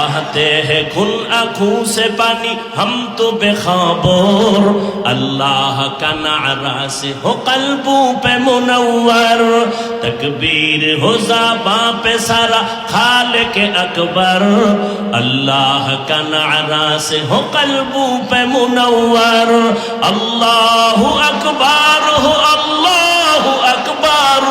बहते हैं खून आंखों से पानी हम तो बेखबर अल्लाह का नारा से हो कल्बों पे मुनव्वर तकबीर हो जाबा पे सारा खाल के अकबर अल्लाह का नारा से हो कल्बों पे मुनव्वर अल्लाह अकबर हो अल्लाह अकबर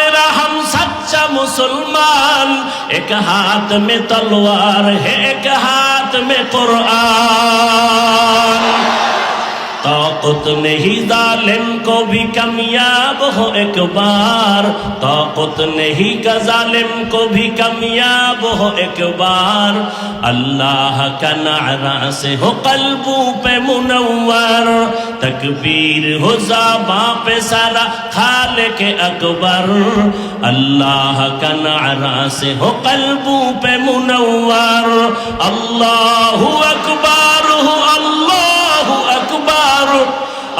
মুসলমান এক হাত মে তলোয়ার হে এক হাত মে কোরআন। طاقت نہیں ظالم کو بھی کمیاب ہو ایک بار۔ طاقت نہیں کا ظالم کو بھی کمیاب ہو ایک بار۔ اللہ کا نعرہ سے ہو قلبوں پہ منور۔ تکبیر ہو زابا پہ سارا خالق اکبر۔ اللہ کا نعرہ سے ہو قلبوں پہ منور۔ اللہ اکبر۔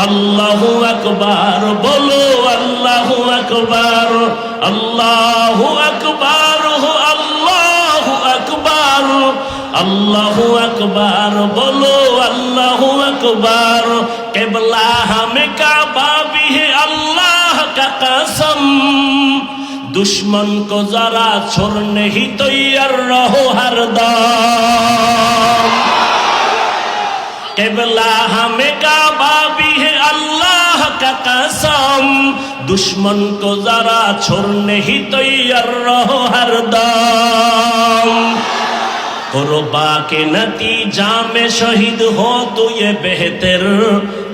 अल्लाह अकबर बोलो अल्लाह अकबर अल्लाह अकबर हो अल्लाह अकबर अल्लाह अकबर बोलो अल्लाह अकबर केबला हमें काबा भी है अल्लाह का कसम दुश्मन को जरा छोड़ने ही तैयार रहो हरदम केबला हमें काबा দুশ্মন কো যারা ছোড়নে হি তৈয়ার রহো হরদম قربا کے نتیجہ میں شہید ہو تو یہ بہتر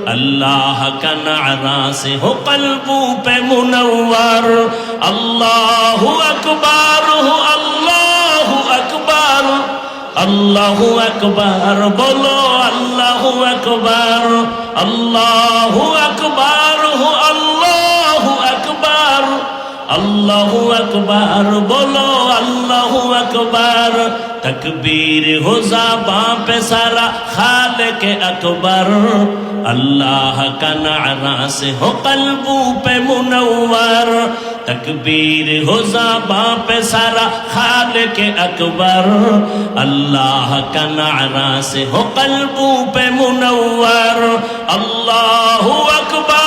اللہ کا نعرہ سے ہو قلبوں پہ منور اللہ اکبر ہو اللہ اکبر اللہ اکبر بولو اللہ اکبر اللہ اکبر আল্লাহ আকবার বলো আল্লাহ আকবার তকবীর হো জাবা পে সারা খালেক আকবর اللہ کا نعرہ سے ہو قلبوں پہ منور تکبیر ہو زباں پہ سارا خالق اکبر اللہ کا نعرہ سے ہو قلبوں پہ منور اللہ اکبر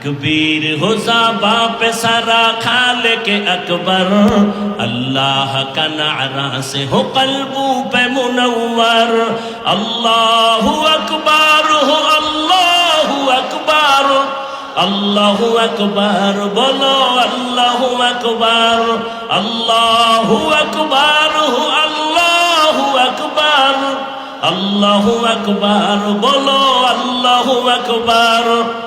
تکبیر ہو زابا پہ سارا خالق اکبر اللہ کا نعرہ سے ہو قلبوں پہ منور اللہ اکبر ہو اللہ اکبر اللہ اکبر بولو اللہ اکبر اللہ اکبر ہو اللہ اکبر اللہ اکبر بولو اللہ اکبر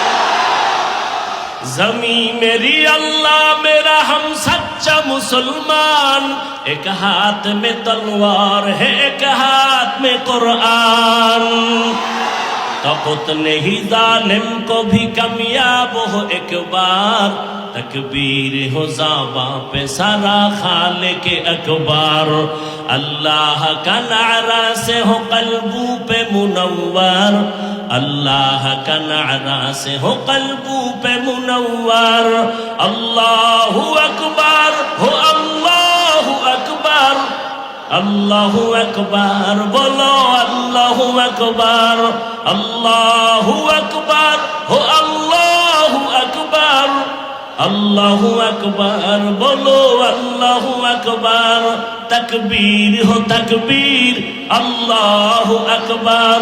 زمین میری اللہ میرا ہم سچا مسلمان ایک ہاتھ میں تلوار ہے ایک ہاتھ میں قرآن कुरान तकत नहीं जालिम को भी कामयाब हो एक बार तकबीर हो जाबा पे सारा खाले के अकबार अल्लाह का नारा से हो कल्बू पे मुनव्वर अल्लाह का नारा से हो कल्बू पे मुनव्वर अल्लाह अकबर हो अल्लाह अकबर আল্লাহ একবার বলো আল্লাহ একবার আল্লাহ একবার হো আল্লাহ একবার আল্লাহ আকবার, বলো আল্লাহ আকবার, তকবীর হো তকবীর, আল্লাহ আকবার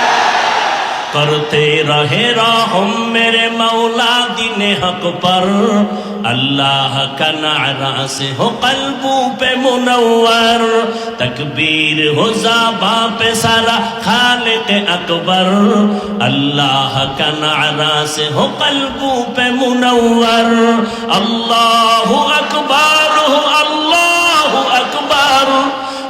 کرتے رہے راہم میرے مولا دین حق پر اللہ کا نعرہ سے ہو قلبوں پہ منور تکبیر ہو زابا پہ سارا خالق اکبر اللہ کا نعرہ سے ہو قلبوں پہ منور اللہ اکبر ہو اللہ